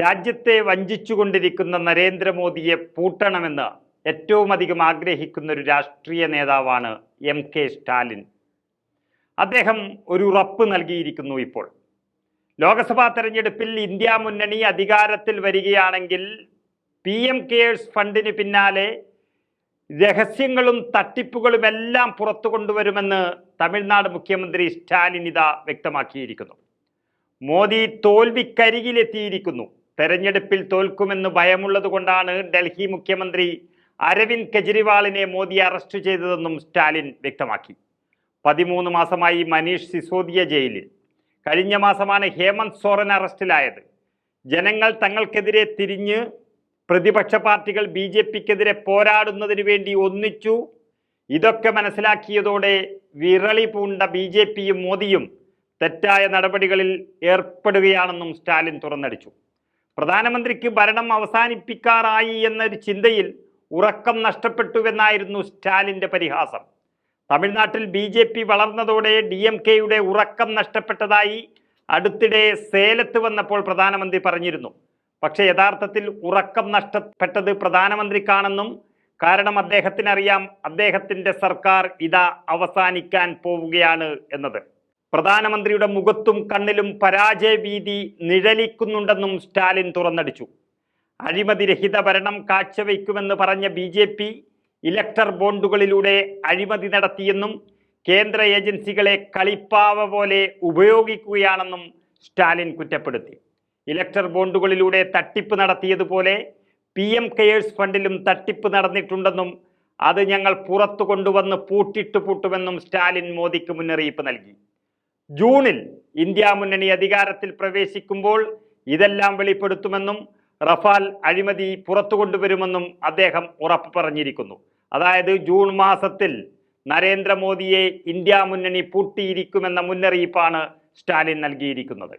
രാജ്യത്തെ വഞ്ചിച്ചുകൊണ്ടിരിക്കുന്ന നരേന്ദ്രമോദിയെ പൂട്ടണമെന്ന് ഏറ്റവും അധികം ആഗ്രഹിക്കുന്ന ഒരു രാഷ്ട്രീയ നേതാവാണ് എം കെ സ്റ്റാലിൻ. അദ്ദേഹം ഒരു ഉറപ്പ് നൽകിയിരിക്കുന്നു ഇപ്പോൾ. ലോക്സഭാ തെരഞ്ഞെടുപ്പിൽ ഇന്ത്യ മുന്നണി അധികാരത്തിൽ വരികയാണെങ്കിൽ പി എം കെയേഴ്സ് ഫണ്ടിന് പിന്നാലെ രഹസ്യങ്ങളും തട്ടിപ്പുകളും എല്ലാം പുറത്തു കൊണ്ടുവരുമെന്ന് തമിഴ്നാട് മുഖ്യമന്ത്രി സ്റ്റാലിൻ ഇത വ്യക്തമാക്കിയിരിക്കുന്നു. മോദി തോൽവിക്കരികിലെത്തിയിരിക്കുന്നു. തെരഞ്ഞെടുപ്പിൽ തോൽക്കുമെന്ന് ഭയമുള്ളതുകൊണ്ടാണ് ഡൽഹി മുഖ്യമന്ത്രി അരവിന്ദ് കെജ്രിവാളിനെ മോദി അറസ്റ്റ് ചെയ്തതെന്നും സ്റ്റാലിൻ വ്യക്തമാക്കി. പതിമൂന്ന് മാസമായി മനീഷ് സിസോദിയ ജയിലിൽ. കഴിഞ്ഞ മാസമാണ് ഹേമന്ത് സോറൻ അറസ്റ്റിലായത്. ജനങ്ങൾ തങ്ങൾക്കെതിരെ തിരിഞ്ഞ് പ്രതിപക്ഷ പാർട്ടികൾ ബി ജെ പിക്കെതിരെ പോരാടുന്നതിന് വേണ്ടി ഒന്നിച്ചു. ഇതൊക്കെ മനസ്സിലാക്കിയതോടെ വിരളി പൂണ്ട ബി ജെ പിയും മോദിയും തെറ്റായ നടപടികളിൽ ഏർപ്പെടുകയാണെന്നും സ്റ്റാലിൻ തുറന്നടിച്ചു. പ്രധാനമന്ത്രിക്ക് ഭരണം അവസാനിപ്പിക്കാറായി എന്നൊരു ചിന്തയിൽ ഉറക്കം നഷ്ടപ്പെട്ടുവെന്നായിരുന്നു സ്റ്റാലിന്റെ പരിഹാസം. തമിഴ്നാട്ടിൽ ബി ജെ പി വളർന്നതോടെ ഡി എം കെയുടെ ഉറക്കം നഷ്ടപ്പെട്ടതായി അടുത്തിടെ സേലത്ത് വന്നപ്പോൾ പ്രധാനമന്ത്രി പറഞ്ഞിരുന്നു. പക്ഷേ യഥാർത്ഥത്തിൽ ഉറക്കം നഷ്ടപ്പെട്ടത് പ്രധാനമന്ത്രിക്കാണെന്നും കാരണം അദ്ദേഹത്തിനറിയാം അദ്ദേഹത്തിന്റെ സർക്കാർ ഇതാ അവസാനിക്കാൻ പോവുകയാണ് എന്നത്. പ്രധാനമന്ത്രിയുടെ മുഖത്തും കണ്ണിലും പരാജയഭീതി നിഴലിക്കുന്നുണ്ടെന്നും സ്റ്റാലിൻ തുറന്നടിച്ചു. അഴിമതിരഹിത ഭരണം കാഴ്ചവെക്കുമെന്ന് പറഞ്ഞ ബി ജെ പി ഇലക്ടർ ബോണ്ടുകളിലൂടെ അഴിമതി നടത്തിയെന്നും കേന്ദ്ര ഏജൻസികളെ കളിപ്പാവ പോലെ ഉപയോഗിക്കുകയാണെന്നും സ്റ്റാലിൻ കുറ്റപ്പെടുത്തി. ഇലക്ടർ ബോണ്ടുകളിലൂടെ തട്ടിപ്പ് നടത്തിയതുപോലെ പി എം കെയേഴ്സ് ഫണ്ടിലും തട്ടിപ്പ് നടന്നിട്ടുണ്ടെന്നും അത് ഞങ്ങൾ പുറത്തു കൊണ്ടുവന്ന് പൂട്ടിട്ട് പൂട്ടുമെന്നും സ്റ്റാലിൻ മോദിക്ക് മുന്നറിയിപ്പ് നൽകി. ജൂണിൽ ഇന്ത്യ മുന്നണി അധികാരത്തിൽ പ്രവേശിക്കുമ്പോൾ ഇതെല്ലാം വെളിപ്പെടുത്തുമെന്നും റഫാൽ അഴിമതി പുറത്തു കൊണ്ടുവരുമെന്നും അദ്ദേഹം ഉറപ്പ് പറഞ്ഞിരിക്കുന്നു. അതായത് ജൂൺ മാസത്തിൽ നരേന്ദ്രമോദിയെ ഇന്ത്യ മുന്നണി പൂട്ടിയിരിക്കുമെന്ന മുന്നറിയിപ്പാണ് സ്റ്റാലിൻ നൽകിയിരിക്കുന്നത്.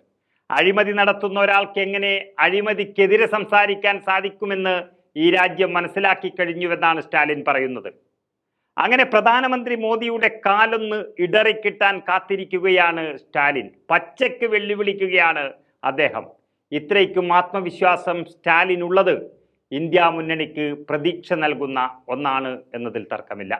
അഴിമതി നടത്തുന്ന ഒരാൾക്ക് എങ്ങനെ അഴിമതിക്കെതിരെ സംസാരിക്കാൻ സാധിക്കുമെന്ന് ഈ രാജ്യം മനസ്സിലാക്കി കഴിഞ്ഞുവെന്നാണ് സ്റ്റാലിൻ പറയുന്നത്. അങ്ങനെ പ്രധാനമന്ത്രി മോദിയുടെ കാലൊന്ന് ഇടറിക്കിട്ടാൻ കാത്തിരിക്കുകയാണ് സ്റ്റാലിൻ. പച്ചയ്ക്ക് വെല്ലുവിളിക്കുകയാണ് അദ്ദേഹം. ഇത്രയ്ക്കും ആത്മവിശ്വാസം സ്റ്റാലിൻ ഉള്ളത് ഇന്ത്യ മുന്നണിക്ക് പ്രതീക്ഷ നൽകുന്ന ഒന്നാണ് എന്നതിൽ തർക്കമില്ല.